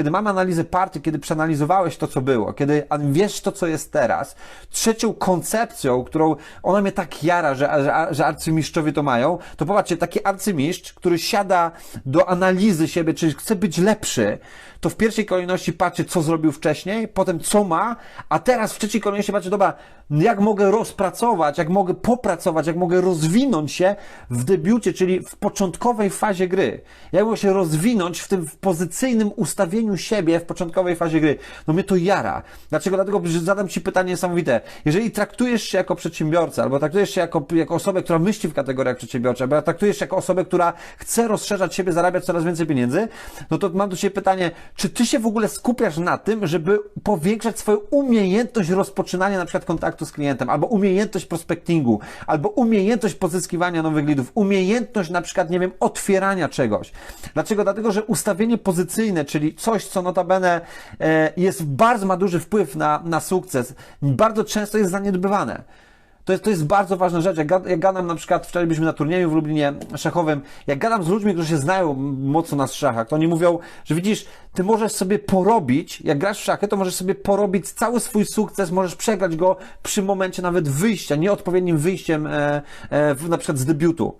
Kiedy mamy analizę partii, kiedy przeanalizowałeś to, co było, kiedy wiesz to, co jest teraz, trzecią koncepcją, którą ona mnie tak jara, że, że, że arcymistrzowie to mają, to popatrzcie, taki arcymistrz, który siada do analizy siebie, czy chce być lepszy, to w pierwszej kolejności patrzy, co zrobił wcześniej, potem co ma, a teraz w trzeciej kolejności patrzy, dobra, jak mogę rozpracować, jak mogę popracować, jak mogę rozwinąć się w debiucie, czyli w początkowej fazie gry. Jak mogę się rozwinąć w tym pozycyjnym ustawieniu siebie w początkowej fazie gry. No mnie to jara. Dlaczego? Dlatego, że zadam Ci pytanie niesamowite. Jeżeli traktujesz się jako przedsiębiorca, albo traktujesz się jako, jako osobę, która myśli w kategoriach przedsiębiorczych, albo traktujesz się jako osobę, która chce rozszerzać siebie, zarabiać coraz więcej pieniędzy, no to mam do Ciebie pytanie, czy Ty się w ogóle skupiasz na tym, żeby powiększać swoją umiejętność rozpoczynania na przykład kontaktu z klientem, albo umiejętność prospectingu, albo umiejętność pozyskiwania nowych lidów, umiejętność na przykład, nie wiem, otwierania czegoś. Dlaczego? Dlatego, że ustawienie pozycyjne, czyli coś, co notabene e, jest bardzo, ma duży wpływ na, na sukces, bardzo często jest zaniedbywane. To jest, to jest bardzo ważna rzecz. Jak, jak gadam na przykład, wczoraj byliśmy na turnieju w Lublinie szachowym, jak gadam z ludźmi, którzy się znają mocno na szachach, to oni mówią, że widzisz, ty możesz sobie porobić, jak grasz w szachy, to możesz sobie porobić cały swój sukces, możesz przegrać go przy momencie nawet wyjścia, nieodpowiednim wyjściem e, e, na przykład z debiutu.